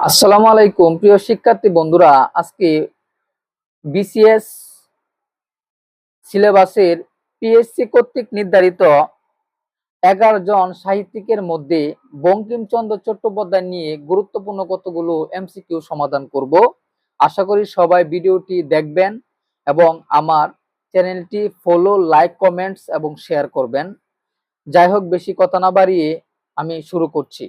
আসসালামু আলাইকুম, প্রিয় শিক্ষার্থী বন্ধুরা, আজকে বিসিএস সিলেবাসের পিএসসি কর্তৃক নির্ধারিত এগারো জন সাহিত্যিকের মধ্যে বঙ্কিমচন্দ্র চট্টোপাধ্যায় নিয়ে গুরুত্বপূর্ণ কতগুলো এমসিকিউ সমাধান করব। আশা করি সবাই ভিডিওটি দেখবেন এবং আমার চ্যানেলটি ফলো লাইক কমেন্টস এবং শেয়ার করবেন। যাই হোক, বেশি কথা না বাড়িয়ে আমি শুরু করছি।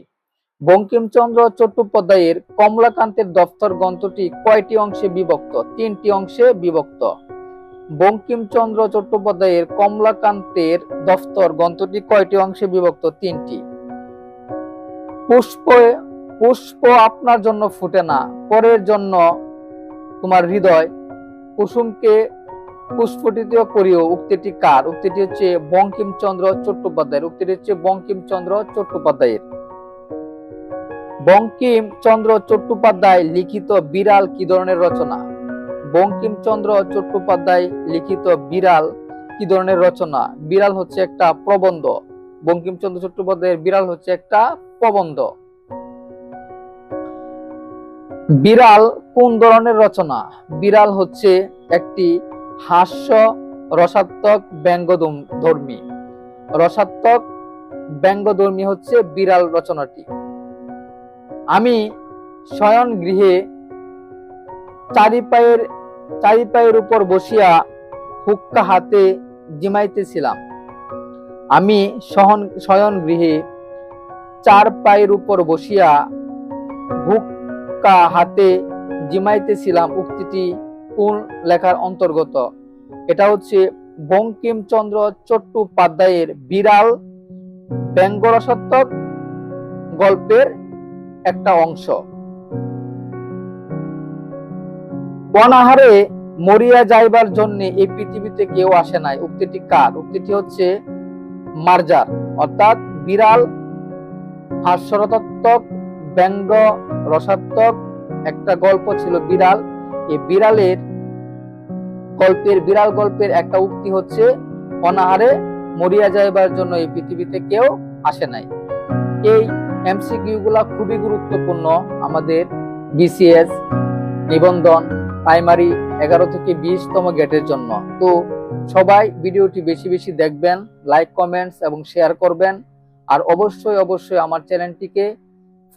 বঙ্কিমচন্দ্র চট্টোপাধ্যায়ের কমলাকান্তের দফতর গ্রন্থটি কয়টি অংশে বিভক্ত? তিনটি অংশে বিভক্ত। বঙ্কিমচন্দ্র চট্টোপাধ্যায়ের কমলাকান্তের দফতর গ্রন্থটি কয়টি অংশে বিভক্ত? তিনটি। পুষ্প পুষ্প আপনার জন্য ফুটে না, পরের জন্য তোমার হৃদয়। কুসুমকে পুষ্পটিত করিও, উক্তিটি কার? উক্তিটি হচ্ছে বঙ্কিমচন্দ্র চট্টোপাধ্যায়ের। উক্তিটি হচ্ছে বঙ্কিমচন্দ্র চট্টোপাধ্যায়ের। বঙ্কিমচন্দ্র চট্টোপাধ্যায় লিখিত বিড়াল কি ধরনের রচনা? বঙ্কিমচন্দ্র চট্টোপাধ্যায় লিখিত বিড়াল কি ধরনের রচনা? বিড়াল হচ্ছে একটা প্রবন্ধ। বঙ্কিমচন্দ্র চট্টোপাধ্যায়ের বিড়াল হচ্ছে একটা প্রবন্ধ। বিড়াল কোন ধরনের রচনা? বিড়াল হচ্ছে একটি হাস্য রসাত্মক ব্যঙ্গদম- ধর্মী রসাত্মক ব্যঙ্গধর্মী হচ্ছে বিড়াল রচনাটি। আমি শয়ন গৃহে চারি পায়ের চারি পায়ের উপর বসিয়া হুক্কা হাতে জিমাইতেছিলাম। আমি সহন শয়ন গৃহে চার পায়ের উপর বসিয়া হুক্কা হাতে জিমাইতেছিলাম উক্তিটি কোন লেখার অন্তর্গত? এটা হচ্ছে বঙ্কিমচন্দ্র চট্টোপাধ্যায়ের বিড়াল ব্যঙ্গরসাত্মক গল্পের একটা অংশ। অনাহারে মরিয়া যাইবার জন্য এই পৃথিবীতে কেউ আসে নাই। উক্তিটি কার? উক্তিটি হচ্ছে মার্জার। অর্থাৎ বিড়াল হাস্যরতাত্মক ব্যঙ্গ রসাত্মক একটা গল্প ছিল বিড়াল। এই বিড়ালের গল্পের, বিড়াল গল্পের একটা উক্তি হচ্ছে অনাহারে মরিয়া যাইবার জন্য এই পৃথিবীতে কেউ আসে নাই। এই এমসিকিউ গুলা খুবই গুরুত্বপূর্ণ আমাদের বিসিএস নিবন্ধন প্রাইমারি এগারো থেকে বিশতম গেটের জন্য। তো সবাই ভিডিওটি বেশি বেশি দেখবেন, লাইক, কমেন্টস এবং শেয়ার করবেন। আর অবশ্যই অবশ্যই আমার চ্যানেলটিকে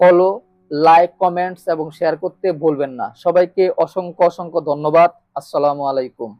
ফলো, লাইক, কমেন্টস এবং শেয়ার করতে ভুলবেন না। সবাইকে অসংখ্য অসংখ্য ধন্যবাদ। আসসালামু আলাইকুম।